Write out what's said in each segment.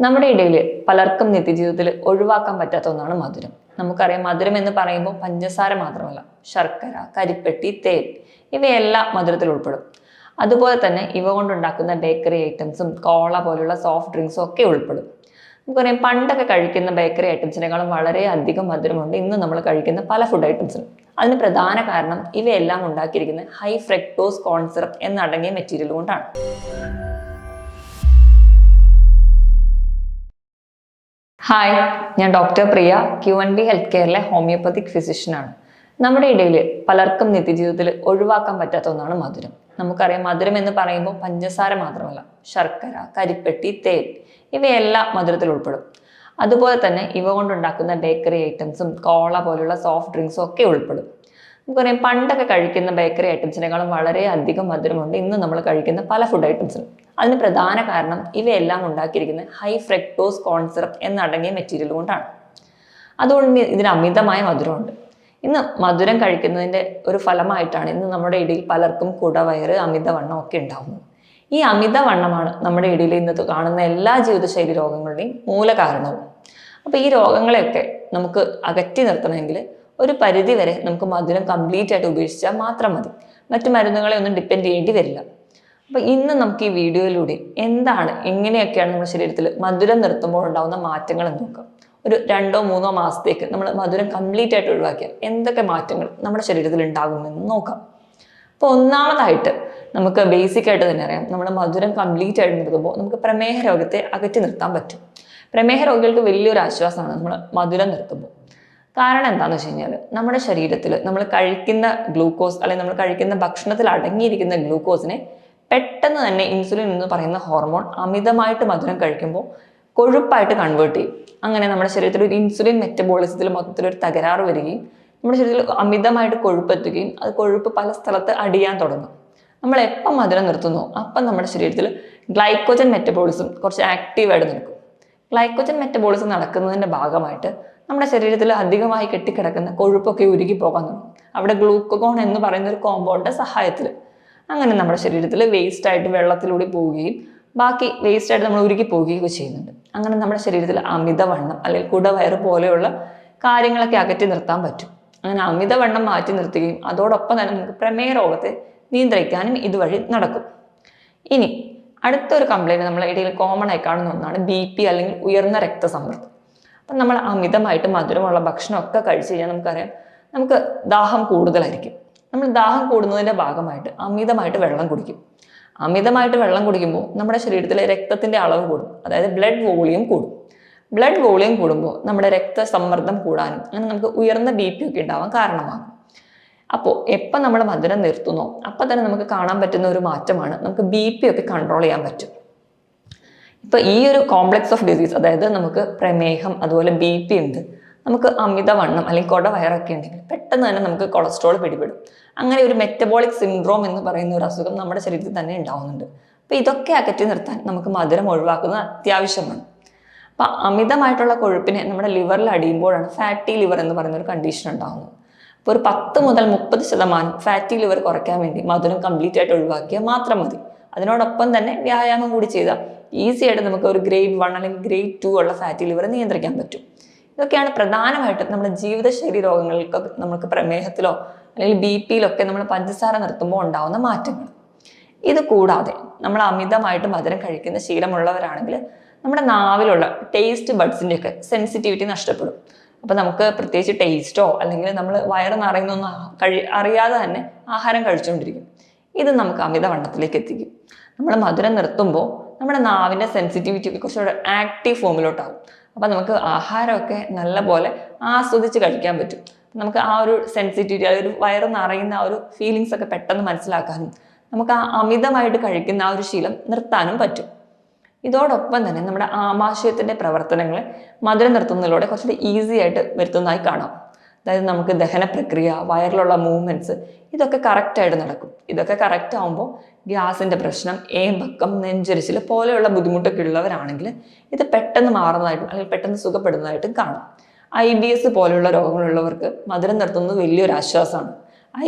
നമ്മുടെ ഇടയിൽ പലർക്കും നിത്യജീവിതത്തിൽ ഒഴിവാക്കാൻ പറ്റാത്ത ഒന്നാണ് മധുരം. നമുക്കറിയാം മധുരം എന്ന് പറയുമ്പോൾ പഞ്ചസാര മാത്രമല്ല ശർക്കര കരിപ്പെട്ടി തേൻ ഇവയെല്ലാം മധുരത്തിൽ ഉൾപ്പെടും. അതുപോലെ തന്നെ ഇവ കൊണ്ടുണ്ടാക്കുന്ന ബേക്കറി ഐറ്റംസും കോള പോലുള്ള സോഫ്റ്റ് ഡ്രിങ്ക്സും ഒക്കെ ഉൾപ്പെടും. നമുക്കറിയാം പണ്ടൊക്കെ കഴിക്കുന്ന ബേക്കറി ഐറ്റംസിനേക്കാളും വളരെ അധികം മധുരമുണ്ട്. ഇന്ന് നമ്മൾ കഴിക്കുന്ന പല ഫുഡ് ഐറ്റംസിനും അതിന് പ്രധാന കാരണം ഇവയെല്ലാം ഉണ്ടാക്കിയിരിക്കുന്നത് ഹൈ ഫ്രക്ടോസ് കോൺ സിറപ്പ് എന്നടങ്ങിയ മെറ്റീരിയൽ കൊണ്ടാണ്. ഹായ് ഞാൻ doctor Priya Q N B health കെയറിലെ homeopathic ഫിസിഷ്യനാണ് നമ്മുടെ ഇടയിൽ പലർക്കും നിത്യജീവിതത്തിൽ ഒഴിവാക്കാൻ പറ്റാത്ത ഒന്നാണ് മധുരം. നമുക്കറിയാം മധുരം എന്ന് പറയുമ്പോൾ പഞ്ചസാര മാത്രമല്ല ശർക്കര കരിപ്പെട്ടി തേൻ ഇവയെല്ലാം മധുരത്തിൽ ഉൾപ്പെടും. അതുപോലെ തന്നെ ഇവ കൊണ്ടുണ്ടാക്കുന്ന ബേക്കറി ഐറ്റംസും കോള പോലുള്ള സോഫ്റ്റ് ഡ്രിങ്ക്സും ഒക്കെ ഉൾപ്പെടും. നമുക്കറിയാം പണ്ടൊക്കെ കഴിക്കുന്ന ബേക്കറി ഐറ്റംസിനേക്കാളും വളരെ അധികം മധുരമുണ്ട്. ഇന്ന് നമ്മൾ കഴിക്കുന്ന പല ഫുഡ് ഐറ്റംസിനും അതിന് പ്രധാന കാരണം ഇവയെല്ലാം ഉണ്ടാക്കിയിരിക്കുന്നത് ഹൈ ഫ്രക്ടോസ് കോൺ സിറപ്പ് എന്നടങ്ങിയ മെറ്റീരിയൽ കൊണ്ടാണ്. അതുകൊണ്ട് ഇതിന് അമിതമായ മധുരമുണ്ട്. ഇന്ന് മധുരം കഴിക്കുന്നതിന്റെ ഒരു ഫലമായിട്ടാണ് ഇന്ന് നമ്മുടെ ഇടയിൽ പലർക്കും കുടവയറ് അമിതവണ്ണം ഒക്കെ ഉണ്ടാകുന്നത് ഈ അമിതവണ്ണമാണ് നമ്മുടെ ഇടയിൽ ഇന്നത്തെ കാണുന്ന എല്ലാ ജീവിതശൈലി രോഗങ്ങളുടെയും മൂല കാരണവും അപ്പോൾ ഈ രോഗങ്ങളെയൊക്കെ നമുക്ക് അകറ്റി നിർത്തണമെങ്കിൽ ഒരു പരിധി വരെ നമുക്ക് മധുരം കംപ്ലീറ്റ് ആയിട്ട് ഉപേക്ഷിച്ചാൽ മാത്രം മതി. മറ്റു മരുന്നുകളെ ഒന്നും ഡിപ്പെൻഡ് ചെയ്യേണ്ടി വരില്ല. അപ്പോൾ ഇന്ന് നമുക്ക് ഈ വീഡിയോയിലൂടെ എന്താണ് എങ്ങനെയൊക്കെയാണ് നമ്മുടെ ശരീരത്തിൽ മധുരം നിർത്തുമ്പോൾ ഉണ്ടാകുന്ന മാറ്റങ്ങൾ എന്ന് നോക്കാം. ഒരു രണ്ടോ മൂന്നോ മാസത്തേക്ക് നമ്മൾ മധുരം കംപ്ലീറ്റ് ആയിട്ട് ഒഴിവാക്കിയാൽ എന്തൊക്കെ മാറ്റങ്ങൾ നമ്മുടെ ശരീരത്തിൽ ഉണ്ടാകുമെന്ന് നോക്കാം. അപ്പോൾ ഒന്നാമതായിട്ട് നമുക്ക് ബേസിക് ആയിട്ട് തന്നെ അറിയാം. നമ്മൾ മധുരം കംപ്ലീറ്റ് ആയിട്ട് നിർത്തുമ്പോൾ നമുക്ക് പ്രമേഹ രോഗത്തെ അകറ്റി നിർത്താൻ പറ്റും. പ്രമേഹ രോഗികൾക്ക് വലിയൊരു ആശ്വാസമാണ് നമ്മൾ മധുരം നിർത്തുമ്പോൾ. കാരണം എന്താണെന്ന് വെച്ച് കഴിഞ്ഞാൽ നമ്മുടെ ശരീരത്തിൽ നമ്മൾ കഴിക്കുന്ന ഗ്ലൂക്കോസ് അല്ലെങ്കിൽ നമ്മൾ കഴിക്കുന്ന ഭക്ഷണത്തിൽ അടങ്ങിയിരിക്കുന്ന ഗ്ലൂക്കോസിനെ പെട്ടെന്ന് തന്നെ ഇൻസുലിൻ എന്ന് പറയുന്ന ഹോർമോൺ അമിതമായിട്ട് മധുരം കഴിക്കുമ്പോൾ കൊഴുപ്പായിട്ട് കൺവേർട്ട് ചെയ്യും. അങ്ങനെ നമ്മുടെ ശരീരത്തിൽ ഒരു ഇൻസുലിൻ മെറ്റബോളിസത്തിൽ മൊത്തത്തിൽ ഒരു തകരാറ് വരികയും നമ്മുടെ ശരീരത്തിൽ അമിതമായിട്ട് കൊഴുപ്പെത്തുകയും അത് കൊഴുപ്പ് പല സ്ഥലത്ത് അടിയാൻ തുടങ്ങും. നമ്മൾ എപ്പം മധുരം നിർത്തുന്നു അപ്പം നമ്മുടെ ശരീരത്തിൽ ഗ്ലൈക്കോജൻ മെറ്റബോളിസം കുറച്ച് ആക്റ്റീവായിട്ട് നിൽക്കും. ഗ്ലൈക്കോജൻ മെറ്റബോളിസം നടക്കുന്നതിന്റെ ഭാഗമായിട്ട് നമ്മുടെ ശരീരത്തിൽ അധികമായി കെട്ടിക്കിടക്കുന്ന കൊഴുപ്പൊക്കെ ഉരുകി പോകാൻ തുടങ്ങും അവിടെ ഗ്ലൂക്കോൺ എന്ന് പറയുന്ന ഒരു കോമ്പൗണ്ടിന്റെ സഹായത്തിൽ. അങ്ങനെ നമ്മുടെ ശരീരത്തിൽ വേസ്റ്റായിട്ട് വെള്ളത്തിലൂടെ പോവുകയും ബാക്കി വേസ്റ്റായിട്ട് നമ്മൾ ഉരുകി പോവുകയും ചെയ്യുന്നുണ്ട്. അങ്ങനെ നമ്മുടെ ശരീരത്തിൽ അമിതവണ്ണം അല്ലെങ്കിൽ കുടവയറ് പോലെയുള്ള കാര്യങ്ങളൊക്കെ അകറ്റി നിർത്താൻ പറ്റും. അങ്ങനെ അമിതവണ്ണം മാറ്റി നിർത്തുകയും അതോടൊപ്പം തന്നെ നമുക്ക് പ്രമേയ രോഗത്തെ നിയന്ത്രിക്കാനും ഇതുവഴി നടക്കും. ഇനി അടുത്തൊരു കംപ്ലൈന്റ് നമ്മളെ ഇടയിൽ കോമൺ ആയി കാണുന്ന ഒന്നാണ് ബി പി അല്ലെങ്കിൽ ഉയർന്ന രക്തസമ്മർദ്ദം. അപ്പം നമ്മൾ അമിതമായിട്ട് മധുരമുള്ള ഭക്ഷണമൊക്കെ കഴിച്ചു കഴിഞ്ഞാൽ നമുക്കറിയാം നമുക്ക് ദാഹം കൂടുതലായിരിക്കും. നമ്മൾ ദാഹം കൂടുന്നതിന്റെ ഭാഗമായിട്ട് അമിതമായിട്ട് വെള്ളം കുടിക്കും. അമിതമായിട്ട് വെള്ളം കുടിക്കുമ്പോൾ നമ്മുടെ ശരീരത്തിലെ രക്തത്തിന്റെ അളവ് കൂടും. അതായത് ബ്ലഡ് വോളിയം കൂടും. ബ്ലഡ് വോളിയം കൂടുമ്പോൾ നമ്മുടെ രക്തസമ്മർദ്ദം കൂടാനും അങ്ങനെ നമുക്ക് ഉയർന്ന ബി പി ഒക്കെ ഉണ്ടാവാൻ കാരണമാകും. അപ്പോൾ എപ്പോൾ നമ്മൾ മധുരം നിർത്തുന്നോ അപ്പം തന്നെ നമുക്ക് കാണാൻ പറ്റുന്ന ഒരു മാറ്റമാണ് നമുക്ക് ബി പി ഒക്കെ കൺട്രോൾ ചെയ്യാൻ പറ്റും. ഇപ്പോൾ ഈ ഒരു കോംപ്ലക്സ് ഓഫ് ഡിസീസ് അതായത് നമുക്ക് പ്രമേഹം അതുപോലെ ബി പി ഉണ്ട്. നമുക്ക് അമിതവണ്ണം അല്ലെങ്കിൽ കൊട വയറൊക്കെ ഉണ്ടെങ്കിൽ പെട്ടെന്ന് തന്നെ നമുക്ക് കൊളസ്ട്രോൾ പിടിപെടും. അങ്ങനെ ഒരു മെറ്റബോളിക് സിൻഡ്രോം എന്ന് പറയുന്ന ഒരു അസുഖം നമ്മുടെ ശരീരത്തിൽ തന്നെ ഉണ്ടാവുന്നുണ്ട്. അപ്പോൾ ഇതൊക്കെ അകറ്റി നിർത്താൻ നമുക്ക് മധുരം ഒഴിവാക്കുന്നത് അത്യാവശ്യമാണ്. അപ്പോൾ അമിതമായിട്ടുള്ള കൊഴുപ്പിനെ നമ്മുടെ ലിവറിൽ അടിയുമ്പോഴാണ് ഫാറ്റി ലിവർ എന്ന് പറയുന്ന ഒരു കണ്ടീഷൻ ഉണ്ടാകുന്നത് അപ്പോൾ ഒരു പത്ത് മുതൽ മുപ്പത് ശതമാനം ഫാറ്റി ലിവർ കുറയ്ക്കാൻ വേണ്ടി മധുരം കംപ്ലീറ്റ് ആയിട്ട് ഒഴിവാക്കിയാൽ മാത്രം മതി. അതിനോടൊപ്പം തന്നെ വ്യായാമം കൂടി ചെയ്താൽ ഈസി ആയിട്ട് നമുക്ക് ഒരു ഗ്രേഡ് വൺ അല്ലെങ്കിൽ ഗ്രേഡ് ടു ഉള്ള ഫാറ്റി ലിവർ നിയന്ത്രിക്കാൻ പറ്റും. ഇതൊക്കെയാണ് പ്രധാനമായിട്ടും നമ്മുടെ ജീവിതശൈലി രോഗങ്ങൾക്ക് നമുക്ക് പ്രമേഹത്തിലോ അല്ലെങ്കിൽ ബി പിയിലൊക്കെ നമ്മൾ പഞ്ചസാര നിർത്തുമ്പോൾ ഉണ്ടാവുന്ന മാറ്റങ്ങൾ. ഇത് കൂടാതെ നമ്മൾ അമിതമായിട്ട് മധുരം കഴിക്കുന്ന ശീലമുള്ളവരാണെങ്കിൽ നമ്മുടെ നാവിലുള്ള ടേസ്റ്റ് ബഡ്സിന്റെയൊക്കെ സെൻസിറ്റിവിറ്റി നഷ്ടപ്പെടും. അപ്പോൾ നമുക്ക് പ്രത്യേകിച്ച് ടേസ്റ്റോ അല്ലെങ്കിൽ നമ്മൾ വയറ് നിറയുന്നൊന്നും കഴി അറിയാതെ തന്നെ ആഹാരം കഴിച്ചുകൊണ്ടിരിക്കും. ഇത് നമുക്ക് അമിതവണ്ണത്തിലേക്ക് എത്തിക്കും. നമ്മൾ മധുരം നിർത്തുമ്പോൾ നമ്മുടെ നാവിന്റെ സെൻസിറ്റിവിറ്റി കുറച്ചുകൂടെ ആക്റ്റീവ് ഫോമിലോട്ടാകും അപ്പോൾ നമുക്ക് ആഹാരമൊക്കെ നല്ലപോലെ ആസ്വദിച്ച് കഴിക്കാൻ പറ്റും. നമുക്ക് ആ ഒരു സെൻസിറ്റിവിറ്റി ഒരു വയറ് നിറയുന്ന ആ ഒരു ഫീലിങ്സ് ഒക്കെ പെട്ടെന്ന് മനസ്സിലാക്കാനും നമുക്ക് ആ അമിതമായിട്ട് കഴിക്കുന്ന ആ ഒരു ശീലം നിർത്താനും പറ്റും. ഇതോടൊപ്പം തന്നെ നമ്മുടെ ആമാശയത്തിന്റെ പ്രവർത്തനങ്ങളെ മധുരം നിർത്തുന്നതിലൂടെ കുറച്ചുകൂടി ഈസി ആയിട്ട് വരുത്തുന്നതായി കാണാം. അതായത് നമുക്ക് ദഹന പ്രക്രിയ വയറിലുള്ള മൂവ്മെന്റ്സ് ഇതൊക്കെ കറക്റ്റായിട്ട് നടക്കും. ഇതൊക്കെ കറക്റ്റ് ആകുമ്പോൾ ഗ്യാസിന്റെ പ്രശ്നം ഏമ്പക്കം നെഞ്ചരിച്ചിൽ പോലെയുള്ള ബുദ്ധിമുട്ടൊക്കെ ഉള്ളവരാണെങ്കിൽ ഇത് പെട്ടെന്ന് മാറുന്നതായിട്ടും അല്ലെങ്കിൽ പെട്ടെന്ന് സുഖപ്പെടുന്നതായിട്ടും കാണാം. ഐ ബി എസ് പോലെയുള്ള രോഗങ്ങളുള്ളവർക്ക് മധുരം നിർത്തുന്നത് വലിയൊരു ആശ്വാസമാണ്.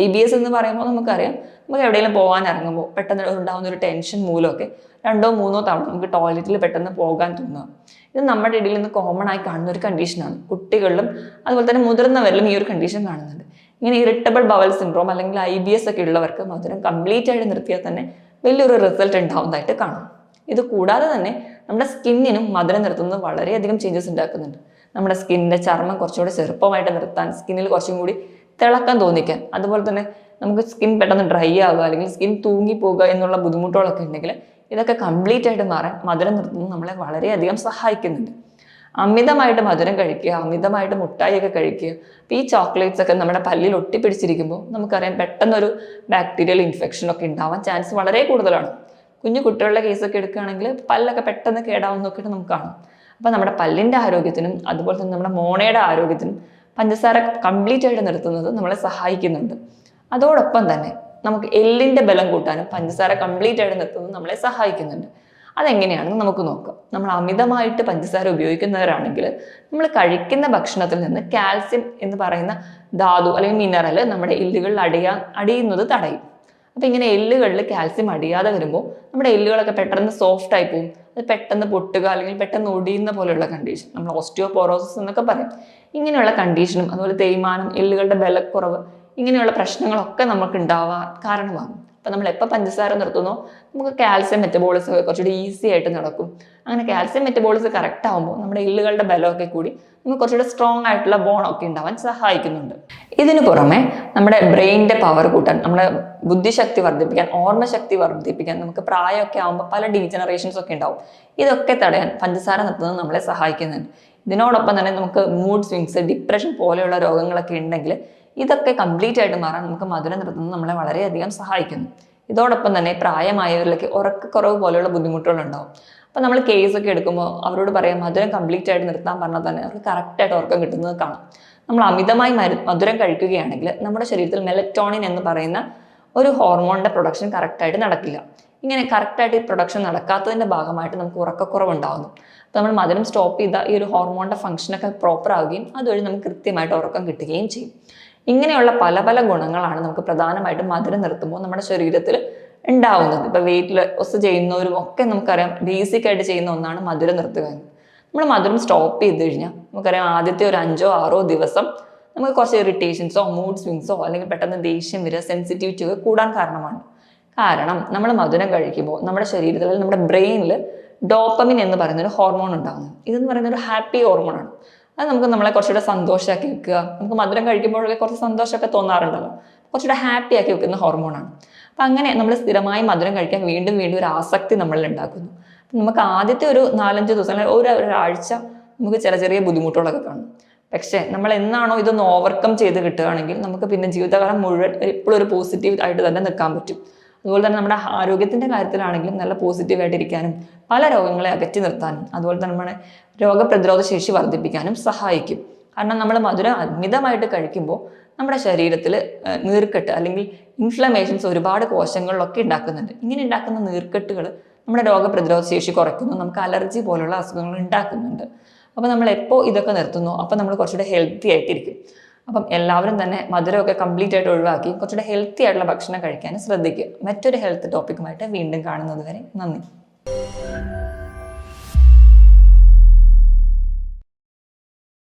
ഐ ബി എസ് എന്ന് പറയുമ്പോൾ നമുക്കറിയാം നമുക്ക് എവിടെയെങ്കിലും പോകാൻ ഇറങ്ങുമ്പോൾ പെട്ടെന്ന് ഉണ്ടാകുന്ന ഒരു ടെൻഷൻ മൂലമൊക്കെ രണ്ടോ മൂന്നോ തവണ നമുക്ക് ടോയ്ലറ്റിൽ പെട്ടെന്ന് പോകാൻ തോന്നുക. ഇത് നമ്മുടെ ഇടയിൽ നിന്ന് കോമൺ ആയി കാണുന്ന ഒരു കണ്ടീഷനാണ് കുട്ടികളിലും അതുപോലെ തന്നെ മുതിർന്നവരിലും ഈ ഒരു കണ്ടീഷൻ കാണുന്നുണ്ട്. ഇങ്ങനെ ഇറിറ്റബിൾ ബവൽ സിൻഡ്രോം അല്ലെങ്കിൽ ഐ ബി എസ് ഒക്കെ ഉള്ളവർക്ക് മധുരം കംപ്ലീറ്റ് ആയിട്ട് നിർത്തിയാൽ തന്നെ വലിയൊരു റിസൾട്ട് ഉണ്ടാവുന്നതായിട്ട് കാണും. ഇത് കൂടാതെ തന്നെ നമ്മുടെ സ്കിന്നിനും മധുരം നിർത്തുന്നത് വളരെയധികം ചേഞ്ചസ് ഉണ്ടാക്കുന്നുണ്ട്. നമ്മുടെ സ്കിന്നിന്റെ ചർമ്മം കുറച്ചുകൂടി ചെറുപ്പമായിട്ട് നിർത്താൻ സ്കിന്നിൽ കുറച്ചും കൂടി തിളക്കം തോന്നിക്കാൻ അതുപോലെ തന്നെ നമുക്ക് സ്കിൻ പെട്ടെന്ന് ഡ്രൈ ആവുക അല്ലെങ്കിൽ സ്കിൻ തൂങ്ങി പോകുക എന്നുള്ള ബുദ്ധിമുട്ടുകളൊക്കെ ഉണ്ടെങ്കിൽ ഇതൊക്കെ കംപ്ലീറ്റ് ആയിട്ട് മാറാൻ മധുരം നിർത്തുന്നത് നമ്മളെ വളരെയധികം സഹായിക്കുന്നുണ്ട്. അമിതമായിട്ട് മധുരം കഴിക്കുക അമിതമായിട്ട് മുട്ടായിയൊക്കെ കഴിക്കുക. അപ്പോൾ ഈ ചോക്ലേറ്റ്സ് ഒക്കെ നമ്മുടെ പല്ലിൽ ഒട്ടിപ്പിടിച്ചിരിക്കുമ്പോൾ നമുക്കറിയാം പെട്ടെന്നൊരു ബാക്ടീരിയൽ ഇൻഫെക്ഷൻ ഒക്കെ ഉണ്ടാവാൻ ചാൻസ് വളരെ കൂടുതലാണ്. കുഞ്ഞു കുട്ടികളുടെ കേസൊക്കെ എടുക്കുകയാണെങ്കിൽ പല്ലൊക്കെ പെട്ടെന്ന് കേടാവുന്നൊക്കെ നമുക്ക് കാണാം. അപ്പോൾ നമ്മുടെ പല്ലിന്റെ ആരോഗ്യത്തിനും അതുപോലെ തന്നെ നമ്മുടെ മോണയുടെ ആരോഗ്യത്തിനും പഞ്ചസാര കംപ്ലീറ്റ് ആയിട്ട് നിർത്തുന്നത് നമ്മളെ സഹായിക്കുന്നുണ്ട്. അതോടൊപ്പം തന്നെ നമുക്ക് എല്ലിന്റെ ബലം കൂട്ടാനും പഞ്ചസാര കംപ്ലീറ്റ് ആയിട്ട് നിർത്തുന്നത് നമ്മളെ സഹായിക്കുന്നുണ്ട്. അതെങ്ങനെയാണെന്ന് നമുക്ക് നോക്കാം. നമ്മൾ അമിതമായിട്ട് പഞ്ചസാര ഉപയോഗിക്കുന്നവരാണെങ്കിൽ നമ്മൾ കഴിക്കുന്ന ഭക്ഷണത്തിൽ നിന്ന് കാൽസ്യം എന്ന് പറയുന്ന ധാതു അല്ലെങ്കിൽ മിനറൽ നമ്മുടെ എല്ലുകളിൽ അടിയാ അടിയുന്നത് തടയും. അപ്പം ഇങ്ങനെ എല്ലുകളിൽ കാൽസ്യം അടിയാതെ വരുമ്പോൾ നമ്മുടെ എല്ലുകളൊക്കെ പെട്ടെന്ന് സോഫ്റ്റ് ആയി പോകും അത് പെട്ടെന്ന് പൊട്ടുക അല്ലെങ്കിൽ പെട്ടെന്ന് ഒടിയുന്ന പോലെയുള്ള കണ്ടീഷൻ നമ്മൾ ഓസ്റ്റിയോപോറോസിസ് എന്നൊക്കെ പറയും. ഇങ്ങനെയുള്ള കണ്ടീഷനും അതുപോലെ തേയ്മാനം എല്ലുകളുടെ ബലക്കുറവ് ഇങ്ങനെയുള്ള പ്രശ്നങ്ങളൊക്കെ നമുക്ക് ഉണ്ടാവാൻ കാരണമാകും. അപ്പം നമ്മൾ എപ്പോൾ പഞ്ചസാര നിർത്തുന്നോ നമുക്ക് കാൽസ്യം മെറ്റബോളിസം കുറച്ചുകൂടി ഈസി ആയിട്ട് നടക്കും. അങ്ങനെ കാൽസ്യം മെറ്റബോളിസം കറക്റ്റ് ആകുമ്പോൾ നമ്മുടെ എല്ലുകളുടെ ബലമൊക്കെ കൂടി നമുക്ക് കുറച്ചുകൂടി സ്ട്രോങ് ആയിട്ടുള്ള ബോണൊക്കെ ഉണ്ടാവാൻ സഹായിക്കുന്നുണ്ട്. ഇതിനു പുറമെ നമ്മുടെ ബ്രെയിനിന്റെ പവർ കൂട്ടാൻ നമ്മുടെ ബുദ്ധിശക്തി വർദ്ധിപ്പിക്കാൻ ഓർമ്മശക്തി വർദ്ധിപ്പിക്കാൻ നമുക്ക് പ്രായമൊക്കെ ആകുമ്പോൾ പല ഡീജനറേഷൻസ് ഒക്കെ ഉണ്ടാവും. ഇതൊക്കെ തടയാൻ പഞ്ചസാര നിർത്തുന്നത് നമ്മളെ സഹായിക്കുന്നുണ്ട്. ഇതിനോടൊപ്പം തന്നെ നമുക്ക് മൂഡ് സ്വിങ്സ് ഡിപ്രഷൻ പോലെയുള്ള രോഗങ്ങളൊക്കെ ഉണ്ടെങ്കിൽ ഇതൊക്കെ കംപ്ലീറ്റ് ആയിട്ട് മാറാൻ നമുക്ക് മധുര നിർത്തുന്നത് നമ്മളെ വളരെയധികം സഹായിക്കുന്നു. ഇതോടൊപ്പം തന്നെ പ്രായമായവരിലേക്ക് ഉറക്കക്കുറവ് പോലെയുള്ള ബുദ്ധിമുട്ടുകൾ ഉണ്ടാവും അപ്പം നമ്മൾ കേസ് ഒക്കെ എടുക്കുമ്പോൾ അവരോട് പറയാം മധുരം കംപ്ലീറ്റ് ആയിട്ട് നിർത്താൻ പറഞ്ഞാൽ തന്നെ അവർക്ക് കറക്റ്റായിട്ട് ഉറക്കം കിട്ടുന്നത് കാണാം. നമ്മൾ അമിതമായി മധുരം കഴിക്കുകയാണെങ്കിൽ നമ്മുടെ ശരീരത്തിൽ മെലറ്റോണിൻ എന്ന് പറയുന്ന ഒരു ഹോർമോണിന്റെ പ്രൊഡക്ഷൻ കറക്റ്റായിട്ട് നടക്കില്ല. ഇങ്ങനെ കറക്റ്റായിട്ട് ഈ പ്രൊഡക്ഷൻ നടക്കാത്തതിന്റെ ഭാഗമായിട്ട് നമുക്ക് ഉറക്കക്കുറവ് ഉണ്ടാകുന്നു അപ്പോൾ നമ്മൾ മധുരം സ്റ്റോപ്പ് ചെയ്താൽ ഈ ഒരു ഹോർമോണിന്റെ ഫംഗ്ഷനൊക്കെ പ്രോപ്പർ ആവുകയും അതുവഴി നമുക്ക് കൃത്യമായിട്ട് ഉറക്കം കിട്ടുകയും ചെയ്യും. ഇങ്ങനെയുള്ള പല പല ഗുണങ്ങളാണ് നമുക്ക് പ്രധാനമായിട്ടും മധുരം നിർത്തുമ്പോൾ നമ്മുടെ ശരീരത്തിൽ ഉണ്ടാവുന്നത്. ഇപ്പൊ വെയിറ്റ് ലോസ് ചെയ്യുന്നവരും ഒക്കെ നമുക്കറിയാം ബേസിക് ആയിട്ട് ചെയ്യുന്ന ഒന്നാണ് മധുരം നിർത്തുക നമ്മൾ മധുരം സ്റ്റോപ്പ് ചെയ്ത് കഴിഞ്ഞാൽ നമുക്കറിയാം ആദ്യത്തെ ഒരു അഞ്ചോ ആറോ ദിവസം നമുക്ക് കുറച്ച് ഇറിറ്റേഷൻസോ മൂഡ് സ്വിങ്സോ അല്ലെങ്കിൽ പെട്ടെന്ന് ദേഷ്യം വരിക സെൻസിറ്റിവിറ്റി ഒക്കെ കൂടാൻ കാരണമാണ്. കാരണം നമ്മൾ മധുരം കഴിക്കുമ്പോൾ നമ്മുടെ ശരീരത്തിൽ നമ്മുടെ ബ്രെയിനിൽ ഡോപ്പമിൻ എന്ന് പറയുന്ന ഒരു ഹോർമോൺ ഉണ്ടാകുന്നത് ഇതെന്ന് പറയുന്ന ഒരു ഹാപ്പി ഹോർമോണാണ് അത് നമുക്ക് നമ്മളെ കുറച്ചുകൂടെ സന്തോഷമാക്കി വെക്കുക. നമുക്ക് മധുരം കഴിക്കുമ്പോഴൊക്കെ കുറച്ച് സന്തോഷമൊക്കെ തോന്നാറുണ്ടല്ലോ. കുറച്ചുകൂടെ ഹാപ്പി ആക്കി വെക്കുന്ന ഹോർമോണാണ് അപ്പം അങ്ങനെ നമ്മൾ സ്ഥിരമായി മധുരം കഴിക്കാൻ വീണ്ടും വീണ്ടും ഒരു ആസക്തി നമ്മളിൽ ഉണ്ടാക്കുന്നു. നമുക്ക് ആദ്യത്തെ ഒരു നാലഞ്ച് ദിവസം അല്ലെങ്കിൽ ഒരു ഒരാഴ്ച നമുക്ക് ചെറിയ ചെറിയ ബുദ്ധിമുട്ടുകളൊക്കെ കാണും. പക്ഷേ നമ്മൾ എന്നാണോ ഇതൊന്ന് ഓവർകം ചെയ്ത് കിട്ടുകയാണെങ്കിൽ നമുക്ക് പിന്നെ ജീവിതകാലം മുഴുവൻ എപ്പോഴും ഒരു പോസിറ്റീവ് ആയിട്ട് തന്നെ നിൽക്കാൻ പറ്റും. അതുപോലെ തന്നെ നമ്മുടെ ആരോഗ്യത്തിന്റെ കാര്യത്തിലാണെങ്കിലും നല്ല പോസിറ്റീവായിട്ട് ഇരിക്കാനും പല രോഗങ്ങളെ അകറ്റി നിർത്താനും അതുപോലെ തന്നെ നമ്മുടെ രോഗപ്രതിരോധ ശേഷി വർദ്ധിപ്പിക്കാനും സഹായിക്കും. കാരണം നമ്മൾ മധുരം അമിതമായിട്ട് കഴിക്കുമ്പോൾ നമ്മുടെ ശരീരത്തിൽ നീർക്കെട്ട് അല്ലെങ്കിൽ ഇൻഫ്ലമേഷൻസ് ഒരുപാട് കോശങ്ങളിലൊക്കെ ഉണ്ടാക്കുന്നുണ്ട്. ഇങ്ങനെ ഉണ്ടാക്കുന്ന നീർക്കെട്ടുകൾ നമ്മുടെ രോഗപ്രതിരോധ ശേഷി കുറയ്ക്കുന്നു നമുക്ക് അലർജി പോലുള്ള അസുഖങ്ങൾ ഉണ്ടാക്കുന്നുണ്ട്. അപ്പോൾ നമ്മൾ എപ്പോൾ ഇതൊക്കെ നിർത്തുന്നു അപ്പോൾ നമ്മൾ കുറച്ചുകൂടെ ഹെൽത്തി ആയിട്ടിരിക്കും. അപ്പം എല്ലാവരും തന്നെ മധുരമൊക്കെ കംപ്ലീറ്റ് ആയിട്ട് ഒഴിവാക്കി കുറച്ചുകൂടെ ഹെൽത്തി ആയിട്ടുള്ള ഭക്ഷണം കഴിക്കാൻ ശ്രദ്ധിക്കുക. മറ്റൊരു ഹെൽത്ത് ടോപ്പിക്കുമായിട്ട് വീണ്ടും കാണുന്നത് വരെ നന്ദി.